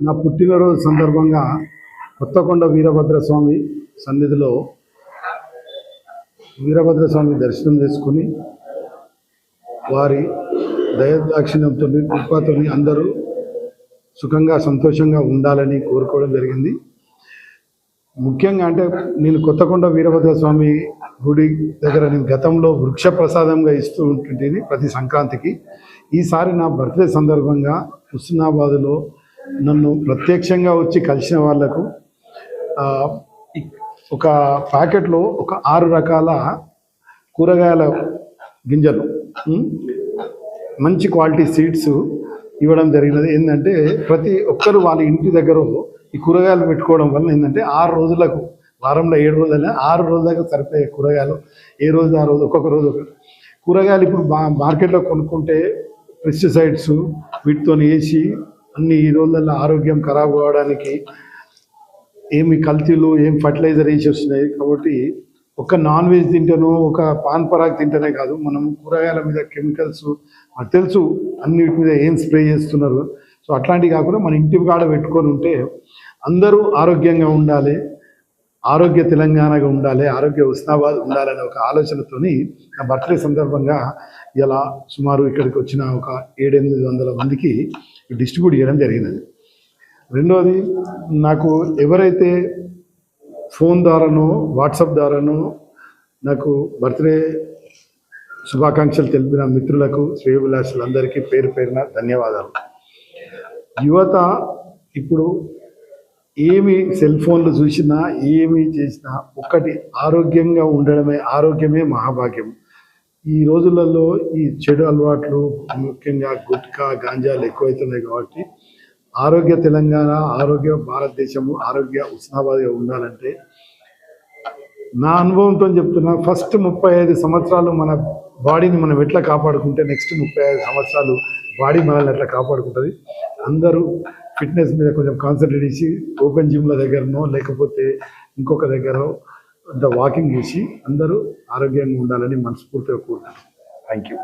నా పుట్టినరోజు సందర్భంగా కొత్తకొండ వీరభద్ర స్వామి సన్నిధిలో వీరభద్ర స్వామి దర్శనం చేసుకుని వారి దయదాక్షిణ్యంతో కృపతో అందరూ సుఖంగా సంతోషంగా ఉండాలని కోరుకోవడం జరిగింది. ముఖ్యంగా అంటే నేను కొత్తకొండ వీరభద్ర స్వామి గుడి దగ్గర నేను గతంలో వృక్ష ప్రసాదంగా ఇస్తూ ఉంటుంటేది ప్రతి సంక్రాంతికి. ఈసారి నా బర్త్డే సందర్భంగా హుస్నాబాదులో నన్ను ప్రత్యక్షంగా వచ్చి కలిసిన వాళ్ళకు ఒక ప్యాకెట్లో ఒక ఆరు రకాల కూరగాయల గింజలు మంచి క్వాలిటీ సీడ్స్ ఇవ్వడం జరిగినది. ఏంటంటే ప్రతి ఒక్కరు వాళ్ళ ఇంటి దగ్గర ఈ కూరగాయలు పెట్టుకోవడం వల్ల ఏంటంటే ఆరు రోజులకు వారంలో ఏడు రోజులైనా ఆరు రోజులకు సరిపోయే కూరగాయలు ఏ రోజు ఆ రోజు ఒక్కొక్క రోజు ఒకటి. కూరగాయలు ఇప్పుడు మా మార్కెట్లో కొనుక్కుంటే పెస్టిసైడ్స్ వీటితో వేసి అన్ని ఈ రోజుల్లో ఆరోగ్యం ఖరాబ్ కావడానికి ఏమి కల్తీలు ఏం ఫర్టిలైజర్ వేసి వస్తున్నాయి కాబట్టి ఒక నాన్ వెజ్ తింటేనో ఒక పాన్ పరాగ్ తింటేనే కాదు. మనం కూరగాయల మీద కెమికల్స్ మాకు తెలుసు అన్నిటి మీద ఏం స్ప్రే చేస్తున్నారు. సో అట్లాంటివి కాకుండా మన ఇంటి కాడ పెట్టుకొని ఉంటే అందరూ ఆరోగ్యంగా ఉండాలి ఆరోగ్య తెలంగాణగా ఉండాలి ఆరోగ్య ఉస్నాబాద్ ఉండాలనే ఒక ఆలోచనతోని నా బర్త్డే సందర్భంగా ఇలా సుమారు ఇక్కడికి వచ్చిన ఒక ఏడెనిమిది వందల మందికి డిస్ట్రిబ్యూట్ చేయడం జరిగినది రెండవది నాకు ఎవరైతే ఫోన్ ద్వారానో వాట్సాప్ ద్వారానో నాకు బర్త్డే శుభాకాంక్షలు తెలిపిన మిత్రులకు శ్రేయభిలాషులందరికీ పేరు పేరున ధన్యవాదాలు. యువత ఇప్పుడు ఏమి సెల్ ఫోన్లు చూసినా ఏమి చేసినా ఒక్కటి ఆరోగ్యంగా ఉండడమే ఆరోగ్యమే మహాభాగ్యం. ఈ రోజులలో ఈ చెడు అలవాట్లు ముఖ్యంగా గుట్కా గాంజాలు ఎక్కువైతున్నాయి కాబట్టి ఆరోగ్య తెలంగాణ ఆరోగ్య భారతదేశము ఆరోగ్య ఉస్నాబాద్గా ఉండాలంటే నా అనుభవంతో చెప్తున్నా ఫస్ట్ ముప్పై ఐదు సంవత్సరాలు మన బాడీని మనం ఎట్లా కాపాడుకుంటే నెక్స్ట్ ముప్పై ఐదు సంవత్సరాలు బాడీ మనల్ని ఎట్లా కాపాడుకుంటుంది? అందరూ ఫిట్నెస్ మీద కొంచెం కాన్సన్ట్రేట్ చేసి ఓపెన్ జిమ్ల దగ్గరనో లేకపోతే ఇంకొక దగ్గర వాకింగ్ చేసి అందరూ ఆరోగ్యంగా ఉండాలని మనస్ఫూర్తిగా కోరుతాను థ్యాంక్ యూ